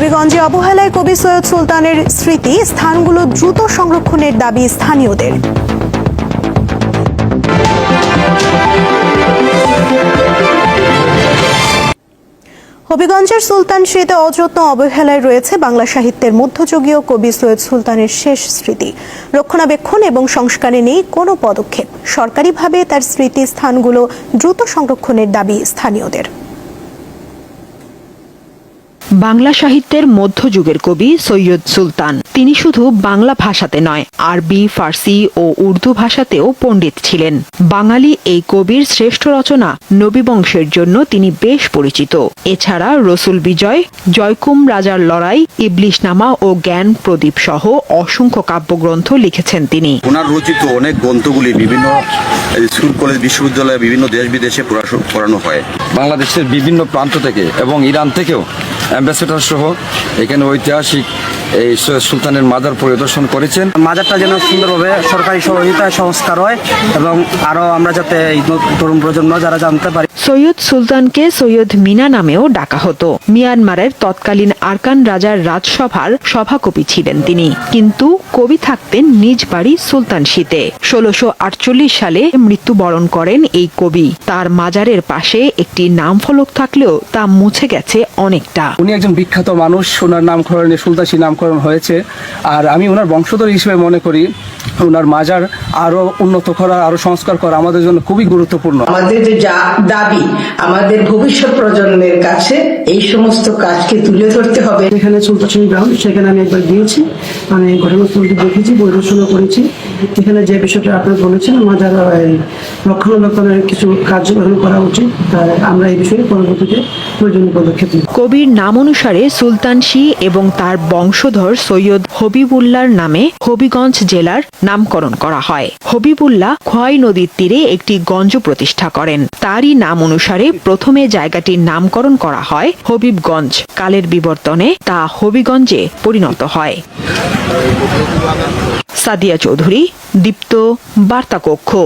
হবিগঞ্জে অবহেলায় কবি সৈয়দ সুলতানের স্মৃতি স্থানগুলো দ্রুত সংরক্ষণের দাবি স্থানীয়দের। হবিগঞ্জের সুলতান স্মৃতি অযত্ন অবহেলায় রয়েছে বাংলা সাহিত্যের মধ্যযুগীয় কবি সৈয়দ সুলতানের শেষ স্মৃতি। রক্ষণাবেক্ষণ এবং সংস্কারে নেই কোনো পদক্ষেপ। সরকারিভাবে তার স্মৃতি স্থানগুলো দ্রুত সংরক্ষণের দাবি স্থানীয়দের। বাংলা সাহিত্যের মধ্যযুগের কবি সৈয়দ সুলতান। তিনি শুধু বাংলা ভাষাতে নয়, আরবি, ফার্সি ও উর্দু ভাষাতেও পণ্ডিত ছিলেন। বাঙালি এই কবির শ্রেষ্ঠ রচনা নবীবংশের জন্য তিনি বেশ পরিচিত। এছাড়া রসুল বিজয়, জয়কুম রাজার লড়াই, ইবলিশনামা ও জ্ঞান প্রদীপ সহ অসংখ্য কাব্যগ্রন্থ লিখেছেন তিনি। ওনার রচিত অনেক গ্রন্থগুলি বিভিন্ন স্কুল, কলেজ, বিশ্ববিদ্যালয়ে, বিভিন্ন দেশ বিদেশে পড়ানো হয়। বাংলাদেশের বিভিন্ন প্রান্ত থেকে এবং ইরান থেকেও অ্যাম্বাসেডর সহ এখানে ঐতিহাসিক এই সৈয়দ সুলতানের মাজার পরিদর্শন করেছেন। মাজারটা যেন সুন্দরভাবে সরকারি সহযোগিতায় সংস্কার হয় এবং আরও আমরা যাতে এই তরুণ প্রজন্ম যারা জানতে পারি সৈয়দ সুলতানকে সৈয়দ মিনা নামেও ডাকা হতো। মিয়ানমারের তৎকালীন আরকান রাজার রাজসভার সভাকবি ছিলেন তিনি। কিন্তু কবি থাকতেন নিজ বাড়ি সুলতানশীতে ষোলশো আটচল্লিশ সালে মৃত্যুবরণ করেন এই কবি। তার মাজারের পাশে একটি নামফলক থাকলেও তা মুছে গেছে অনেকটা। উনি একজন বিখ্যাত মানুষ ওনার নামকরণে সুলতাসি নামকরণ হয়েছে। আর আমি ওনার বংশধর হিসেবে মনে করি ওনার মাজার আরও উন্নত করা আরও সংস্কার করা আমাদের জন্য খুবই গুরুত্বপূর্ণ। আমাদের যে যা- দাবি আমাদের ভবিষ্যৎ প্রজন্মের কাছে এই সমস্ত কাজকে তুলে ধরতে হবে। যেখানে সুলতান গ্রাউন্ড সেখানে আমি একবার গিয়েছি। আমি ঘটনাস্থলটি দেখেছি পরিদর্শনও করেছি। এখানে যে বিষয়টা আপনি বলেছেন মাজার এই, রক্ষণাবেক্ষণের কিছু কার্যক্রম করা উচিত আমরা এই বিষয়ে পরবর্তীতে প্রয়োজনীয় পদক্ষেপ কবির নাম অনুসারে সুলতানশি এবং তার বংশধর সৈয়দ হবিবুল্লার নামে হবিগঞ্জ জেলার নামকরণ করা হয়। হবিবুল্লাহ খোয়াই নদীর তীরে একটি গঞ্জ প্রতিষ্ঠা করেন। তারই নাম অনুসারে প্রথমে জায়গাটির নামকরণ করা হয় হবিবগঞ্জ। কালের বিবর্তনে তা হবিগঞ্জে পরিণত হয়। সাদিয়া চৌধুরী, দীপ্ত বার্তা কক্ষ